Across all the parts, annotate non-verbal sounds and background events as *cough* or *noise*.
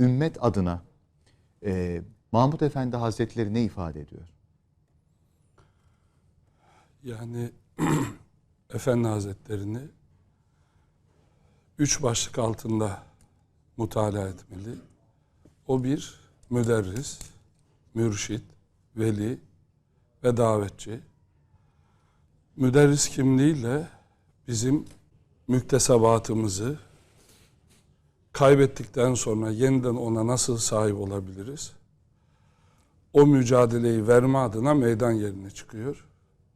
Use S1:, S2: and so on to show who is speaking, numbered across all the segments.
S1: ümmet adına e, Mahmud Efendi Hazretleri ne ifade ediyor?
S2: Yani *clears throat* Efendi Hazretlerini üç başlık altında mutala etmeli. O bir müderris, mürşit, veli ve davetçi. Müderris kimliğiyle bizim müktesebatımızı kaybettikten sonra yeniden ona nasıl sahip olabiliriz? O mücadeleyi verme adına meydan yerine çıkıyor.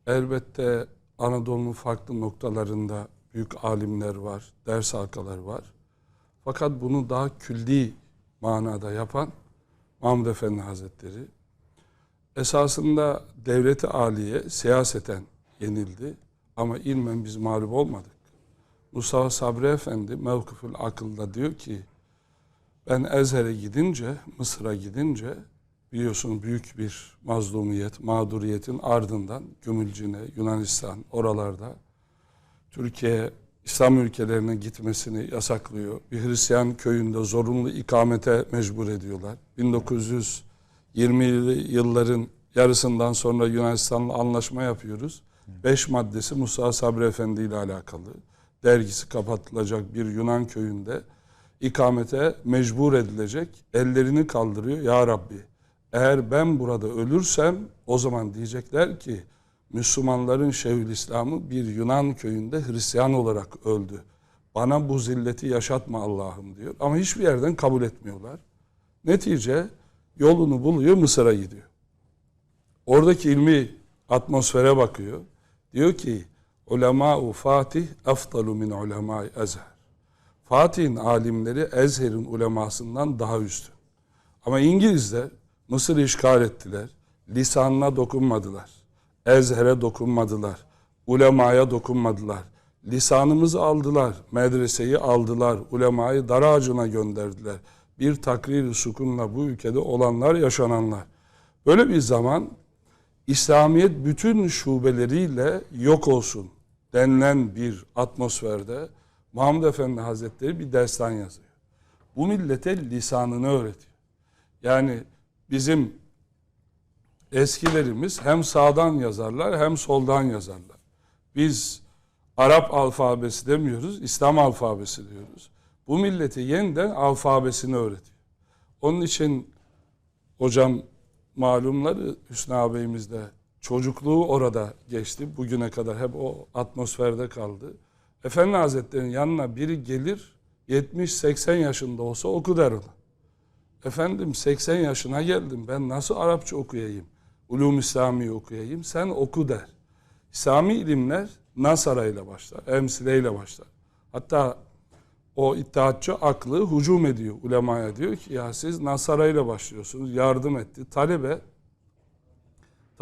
S2: Elbette Anadolu'nun farklı noktalarında büyük alimler var, ders halkaları var. Fakat bunu daha külli manada yapan Mahmud Efendi Hazretleri esasında devleti aliye siyaseten yenildi ama ilmen biz mağlup olmadık. Mustafa Sabri Efendi mevkıfül akılda diyor ki ben Ezher'e gidince, Mısır'a gidince biliyorsun büyük bir mazlumiyet, mağduriyetin ardından Gümülcine, Yunanistan oralarda Türkiye İslam ülkelerine gitmesini yasaklıyor. Bir Hristiyan köyünde zorunlu ikamete mecbur ediyorlar. 1920'li yılların yarısından sonra Yunanistan'la anlaşma yapıyoruz. Beş maddesi Musa Sabri Efendi ile alakalı. Dergisi kapatılacak bir Yunan köyünde ikamete mecbur edilecek. Ellerini kaldırıyor. Ya Rabbi eğer ben burada ölürsem o zaman diyecekler ki Müslümanların Şeyhülislam'ı bir Yunan köyünde Hristiyan olarak öldü. Bana bu zilleti yaşatma Allah'ım diyor. Ama hiçbir yerden kabul etmiyorlar. Netice yolunu buluyor Mısır'a gidiyor. Oradaki ilmi atmosfere bakıyor. Diyor ki ulema Fatih afdalu min ulema Ezher. Fatih'in alimleri Ezher'in ulemasından daha üstün. Ama İngilizler Mısır'ı işgal ettiler. Lisanına dokunmadılar. Ezher'e dokunmadılar. Ulemaya dokunmadılar. Lisanımızı aldılar. Medreseyi aldılar. Ulemayı dar ağacına gönderdiler. Bir takrir sukunla bu ülkede olanlar yaşananlar. Böyle bir zaman İslamiyet bütün şubeleriyle yok olsun denilen bir atmosferde Mahmud Efendi Hazretleri bir destan yazıyor. Bu millete lisanını öğretiyor. Yani bizim eskilerimiz hem sağdan yazarlar hem soldan yazarlar. Biz Arap alfabesi demiyoruz, İslam alfabesi diyoruz. Bu millete yeniden alfabesini öğretiyor. Onun için hocam malumları Hüsnü ağabeyimiz de çocukluğu orada geçti. Bugüne kadar hep o atmosferde kaldı. Efendi Hazretleri'nin yanına biri gelir 70-80 yaşında olsa oku der ona. Efendim 80 yaşına geldim ben nasıl Arapça okuyayım? Ulum İslami okuyayım sen oku der. İslami ilimler Nasara ile başlar, Emsile ile başlar. Hatta o iddiatçı aklı hücum ediyor ulemaya diyor ki ya siz Nasara ile başlıyorsunuz yardım etti. Talebe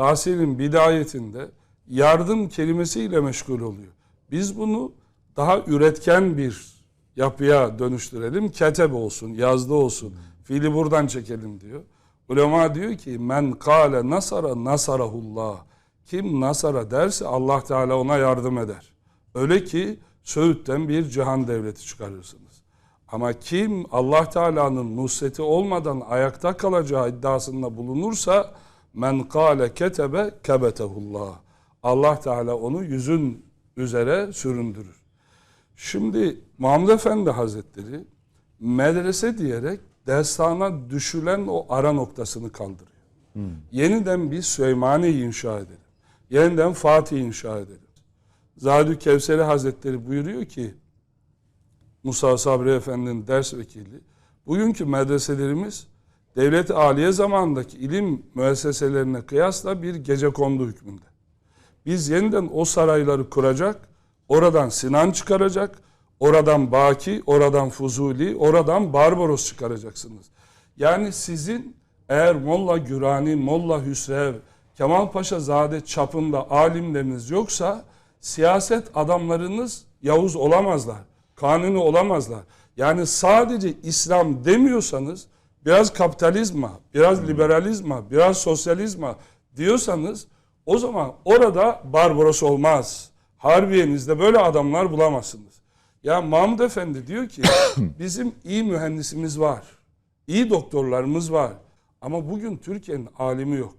S2: tahsilin bidayetinde yardım kelimesiyle meşgul oluyor. Biz bunu daha üretken bir yapıya dönüştürelim. Keteb olsun, yazdı olsun. Fiili buradan çekelim diyor. Ulema diyor ki men kâle nasara nasarahullah. Kim nasara derse Allah Teala ona yardım eder. Öyle ki Söğüt'ten bir cihan devleti çıkarırsınız. Ama kim Allah Teala'nın nusreti olmadan ayakta kalacağı iddiasında bulunursa men kâle ketebe kebetehullah. Allah Teala onu yüzün üzere süründürür. Şimdi Mahmud Efendi Hazretleri medrese diyerek destana düşülen o ara noktasını kaldırıyor. Yeniden bir Süleymani inşa edelim. Yeniden Fatih inşa edelim. Zadü Kevseri Hazretleri buyuruyor ki Musa Sabri Efendi'nin ders vekili bugünkü medreselerimiz devlet aliye zamandaki ilim müesseselerine kıyasla bir gece kondu hükmünde. Biz yeniden o sarayları kuracak, oradan Sinan çıkaracak, oradan Baki, oradan Fuzuli, oradan Barbaros çıkaracaksınız. Yani sizin eğer Molla Gürani, Molla Hüsrev, Kemal Paşa Zade çapında alimleriniz yoksa siyaset adamlarınız Yavuz olamazlar. Kanuni olamazlar. Yani sadece İslam demiyorsanız biraz kapitalizma, biraz liberalizma, biraz sosyalizma diyorsanız o zaman orada Barbaros olmaz. Harbiyenizde böyle adamlar bulamazsınız. Ya Mahmud Efendi diyor ki *coughs* bizim iyi mühendisimiz var. İyi doktorlarımız var. Ama bugün Türkiye'nin alimi yok.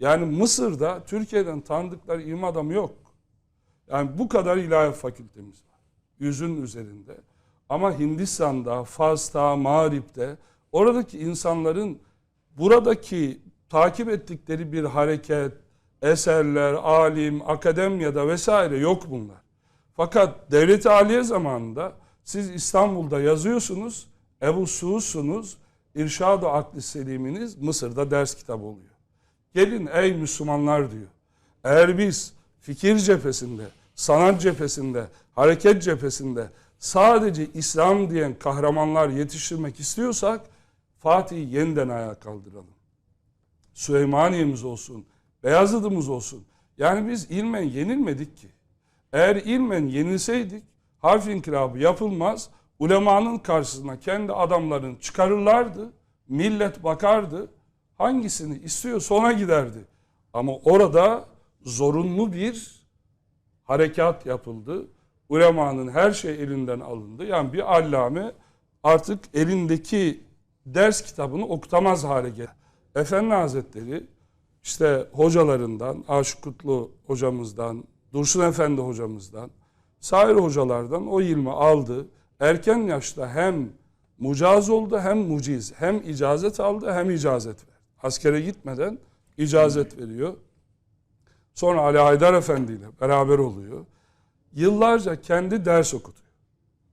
S2: Yani Mısır'da Türkiye'den tanıdıkları ilim adamı yok. Yani bu kadar ilahiyat fakültemiz var. Yüzün üzerinde. Ama Hindistan'da, Fas'ta, Mağrip'te oradaki insanların buradaki takip ettikleri bir hareket, eserler, alim, akademiyada vesaire yok bunlar. Fakat devlet aliye zamanında siz İstanbul'da yazıyorsunuz, Ebu Suud'sunuz, İrşad-ı Akli Seliminiz Mısır'da ders kitabı oluyor. Gelin ey Müslümanlar diyor. Eğer biz fikir cephesinde, sanat cephesinde, hareket cephesinde sadece İslam diyen kahramanlar yetiştirmek istiyorsak Fatih'i yeniden ayağa kaldıralım. Süleymaniye'miz olsun, Beyazıt'ımız olsun. Yani biz ilmen yenilmedik ki. Eğer ilmen yenilseydik harf inkılabı yapılmaz. Ulemanın karşısına kendi adamlarını çıkarırlardı. Millet bakardı. Hangisini istiyor sona giderdi. Ama orada zorunlu bir harekat yapıldı. Ulemanın her şey elinden alındı. Yani bir allame artık elindeki ders kitabını okutamaz hale geldi. Efendi Hazretleri işte hocalarından, Aşık Kutlu hocamızdan, Dursun Efendi hocamızdan, sair hocalardan o ilmi aldı. Erken yaşta hem mucaz oldu hem muciz. Hem icazet aldı hem icazet verdi. Askere gitmeden icazet veriyor. Sonra Ali Haydar Efendi ile beraber oluyor. Yıllarca kendi ders okutuyor.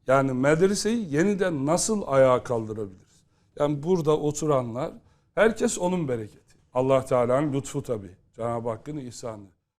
S2: Yani medreseyi yeniden nasıl ayağa kaldırabiliriz? Yani burada oturanlar herkes onun bereketi. Allah Teala'nın lütfu tabii. Cenab-ı Hakk'ın ihsanı.